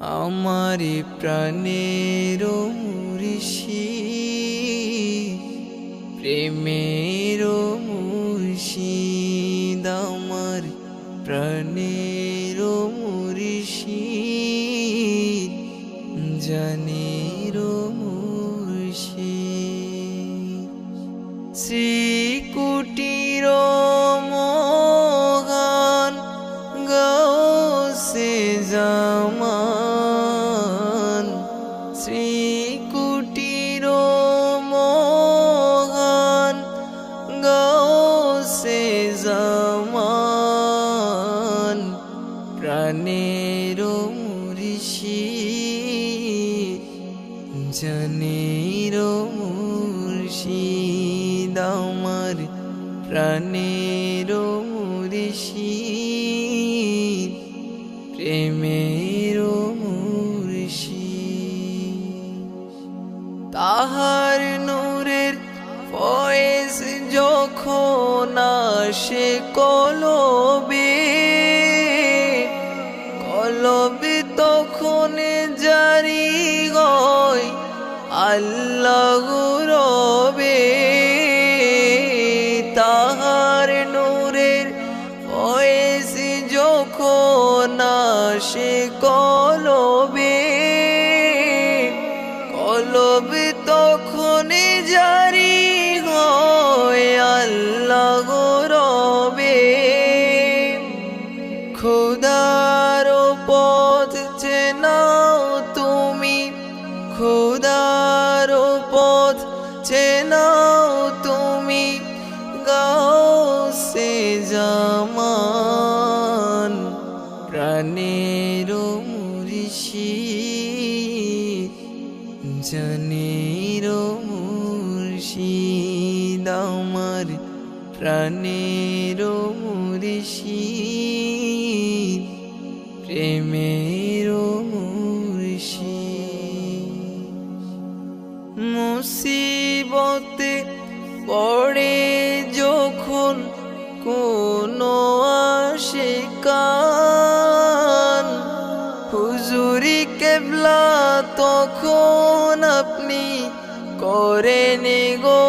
আমার প্রাণের মুর্শি প্রেমের মুর্শিদ আমার প্রাণের মুর্শি জানের মুর্শিদ শ্রীকুটির প্রাণের মুর্শি জানের মুর্শিদ আমার প্রাণের মুর্শিদ প্রেমের মুর্শিদ তাহার নূরের ফয়েজ যখন আসে কলবে আল্লাহ রবে, তাহার নূরের ফয়েজ যখন আসে কলবে, কলব তখন জারি হয় আল্লাহ রবে। খুদার জানের মুর্শিদ, আমার প্রাণের মুর্শিদ, প্রেমের মুসিবতে পড়ে যখন কোনো আসে কান হুজুরি কেবলা তখন আপনি করেন গো আসান